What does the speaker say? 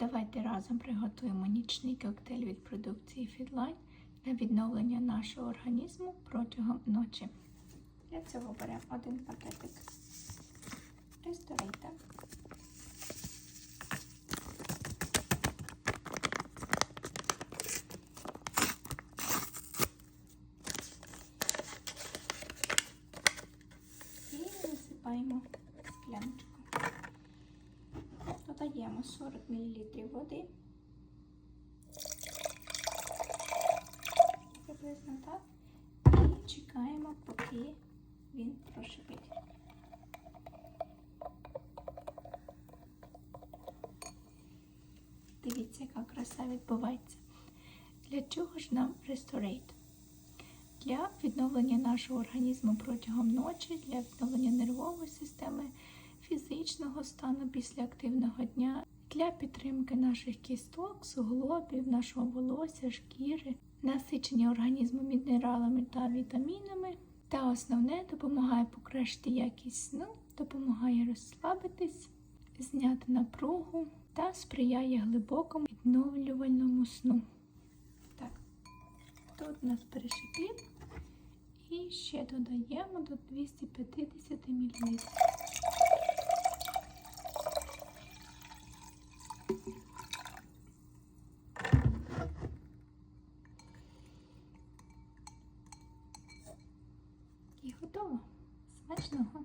давайте разом приготуємо нічний коктейль від продукції Fitline для відновлення нашого організму протягом ночі. Для цього беремо один пакетик ресторейта. І висипаємо скляночку. Додаємо 40 мл води. Приблизно так. І чекаємо, поки він прошипить. Дивіться, яка краса відбувається. Для чого ж нам ресторейт? Для відновлення нашого організму протягом ночі, для відновлення нервової системи, фізичного стану після активного дня, для підтримки наших кісток, суглобів, нашого волосся, шкіри, насичення організму мінералами та вітамінами. Та основне допомагає покращити якість сну, допомагає розслабитись, зняти напругу та сприяє глибокому відновлювальному сну. Так, тут у нас перешипів. І ще додаємо до 250 мл. вдома. Смачного!